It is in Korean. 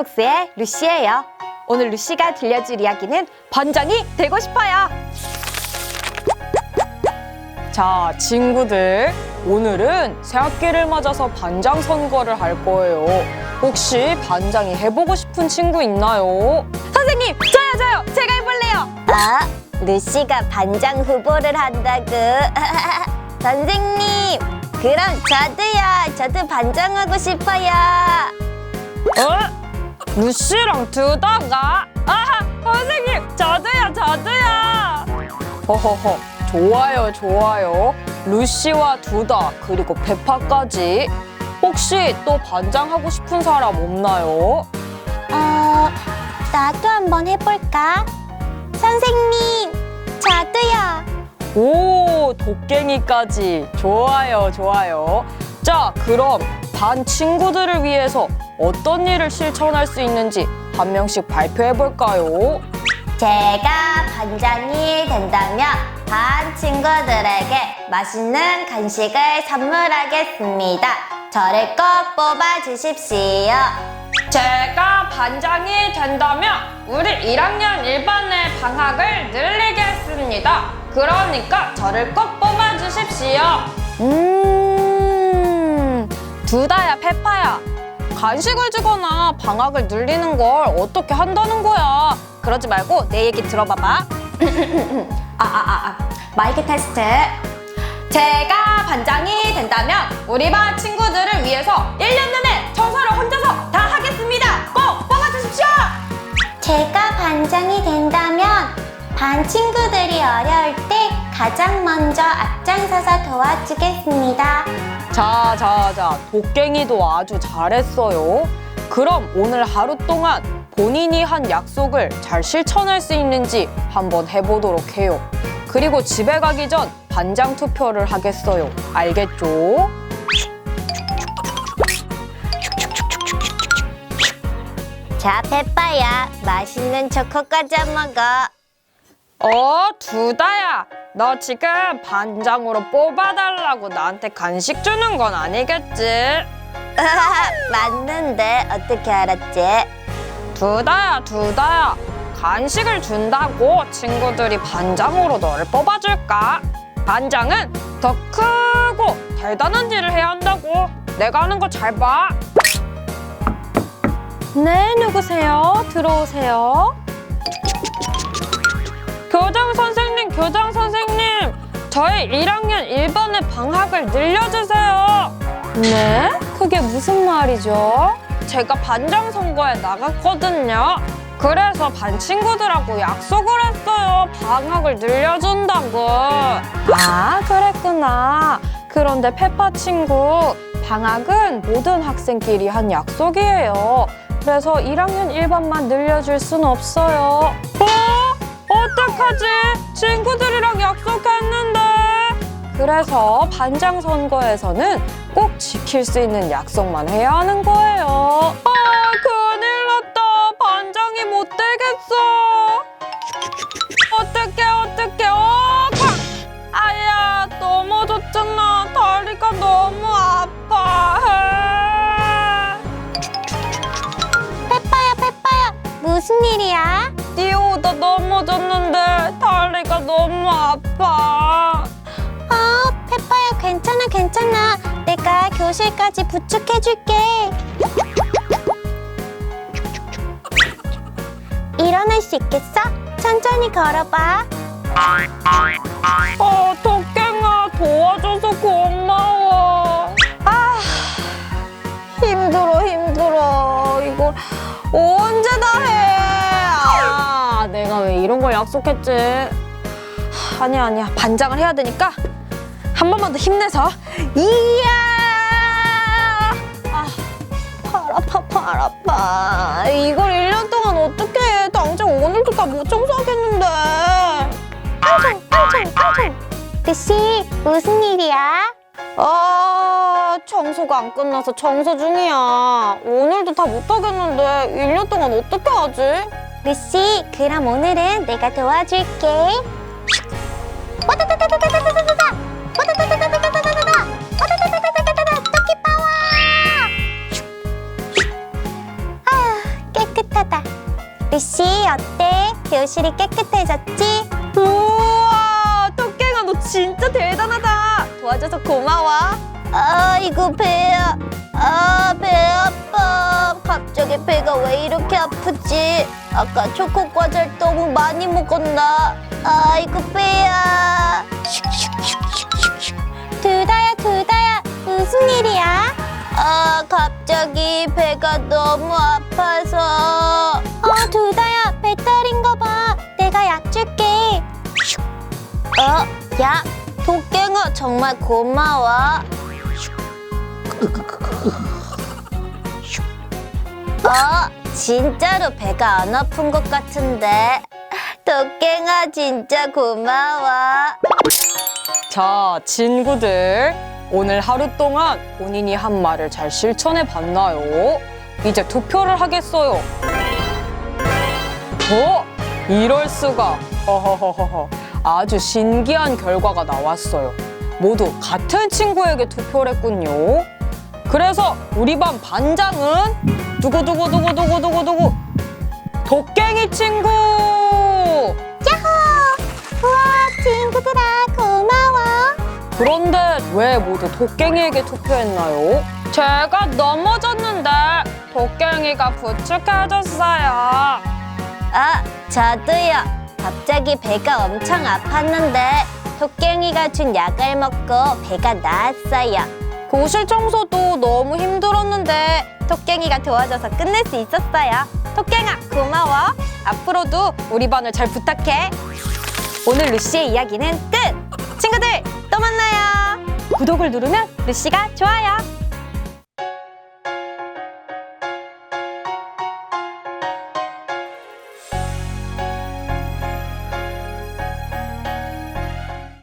스토리북스의 루시예요. 오늘 루시가 들려줄 이야기는 반장이 되고 싶어요. 자, 친구들. 오늘은 새학기를 맞아서 반장 선거를 할 거예요. 혹시 반장이 해보고 싶은 친구 있나요? 선생님, 저요, 저요. 제가 해볼래요. 아, 루시가 반장 후보를 한다고. 선생님, 그럼 저도요. 저도 반장하고 싶어요. 어? 루시랑 두다가? 아하, 선생님, 저도요, 저도요. 허허허, 좋아요, 좋아요. 루시와 두다, 그리고 페파까지. 혹시 또 반장하고 싶은 사람 없나요? 어, 나도 한번 해볼까? 선생님, 저도요. 오, 도깽이까지. 좋아요, 좋아요. 자, 그럼 반 친구들을 위해서 어떤 일을 실천할 수 있는지 한 명씩 발표해 볼까요? 제가 반장이 된다면 반 친구들에게 맛있는 간식을 선물하겠습니다. 저를 꼭 뽑아 주십시오. 제가 반장이 된다면 우리 1학년 1반의 방학을 늘리겠습니다. 그러니까 저를 꼭 뽑아 주십시오. 음, 두다야, 페파야. 간식을 주거나 방학을 늘리는 걸 어떻게 한다는 거야? 그러지 말고 내 얘기 들어봐봐. 아, 아, 아, 아. 마이크 테스트. 제가 반장이 된다면 우리 반 친구들을 위해서 1년 내내 청소를 혼자서 다 하겠습니다. 꼭 뽑아주십시오. 제가 반장이 된다면 반 친구들이 어려울 때 가장 먼저 앞장서서 도와주겠습니다. 자, 자, 자. 도깽이도 아주 잘했어요. 그럼 오늘 하루 동안 본인이 한 약속을 잘 실천할 수 있는지 한번 해보도록 해요. 그리고 집에 가기 전 반장 투표를 하겠어요. 알겠죠? 자, 페빠야, 맛있는 초코 과자 먹어. 어, 두다야. 너 지금 반장으로 뽑아달라고 나한테 간식 주는 건 아니겠지? 맞는데 어떻게 알았지? 두다야, 두다야. 간식을 준다고 친구들이 반장으로 너를 뽑아줄까? 반장은 더 크고 대단한 일을 해야 한다고. 내가 하는 거 잘 봐. 네, 누구세요? 들어오세요. 교장 선생님. 저희 1학년 1반의 방학을 늘려주세요. 네? 그게 무슨 말이죠? 제가 반장 선거에 나갔거든요. 그래서 반 친구들하고 약속을 했어요. 방학을 늘려준다고. 아, 그랬구나. 그런데 페파 친구, 방학은 모든 학생끼리 한 약속이에요. 그래서 1학년 1반만 늘려줄 순 없어요. 어? 어떡하지? 친구들이랑 약속했는데. 그래서 반장 선거에서는 꼭 지킬 수 있는 약속만 해야 하는 거예요. 아, 큰일 났다. 반장이 못 되겠어. 어떡해, 어떡해. 어, 팡! 아야, 넘어졌잖아. 다리가 너무 아파. 페빠야, 페빠야, 무슨 일이야? 뛰어 오다 넘어졌는데 다리가 너무 아파. 어, 페빠야, 괜찮아, 괜찮아. 내가 교실까지 부축해줄게. 일어날 수 있겠어? 천천히 걸어봐. 어, 도깽아, 도와줘서 고마워. 아, 힘들어, 힘들어. 이걸 언제 다 해? 이런 걸 약속했지? 하, 아니야, 아니야. 반장을 해야 되니까 한 번만 더 힘내서. 이야! 아, 팔 아파, 팔 아파. 이걸 1년 동안 어떻게 해? 당장 오늘도 다못 청소하겠는데. 팡총, 팡총, 팡총. 루시, 무슨 일이야? 아, 청소가 안 끝나서 청소 중이야. 오늘도 다 못하겠는데 1년 동안 어떻게 하지? 루시, 그럼 오늘은 내가 도와줄게. 와다다다다다다다다다! 와다다다다다다다다! 와다다다다다다다! 토끼 파워! 아, 루시 어때? 교실이 깨끗해졌지? 우와 토깽아 너 진짜 대단하다 도와줘서 고마워 아이고 배야 아배 아파 갑자기 배가 왜 이렇게 아프지? 아까 초코 과자를 너무 많이 먹었나? 아이고 배야. 두다야 두다야 무슨 일이야? 아 갑자기 배가 너무 아파서. 어 두다야 배 탈인가 봐. 내가 약 줄게. 어? 야 도깽아 정말 고마워 어, 진짜로 배가 안 아픈 것 같은데. 도깽아, 진짜 고마워. 자, 친구들. 오늘 하루 동안 본인이 한 말을 잘 실천해 봤나요? 이제 투표를 하겠어요. 어? 이럴 수가. 허허허허. 아주 신기한 결과가 나왔어요. 모두 같은 친구에게 투표를 했군요. 그래서 우리 반 반장은 두구두구두구두구두구두구 도깽이 친구! 야호! 우와, 친구들아, 고마워. 그런데 왜 모두 도깽이에게 투표했나요? 제가 넘어졌는데 도깽이가 부축해줬어요. 아, 저도요. 갑자기 배가 엄청 아팠는데, 토깽이가 준 약을 먹고 배가 나았어요. 교실 청소도 너무 힘들었는데 토깽이가 도와줘서 끝낼 수 있었어요. 토깽아 고마워. 앞으로도 우리 반을 잘 부탁해. 오늘 루시의 이야기는 끝! 친구들 또 만나요. 구독을 누르면 루시가 좋아요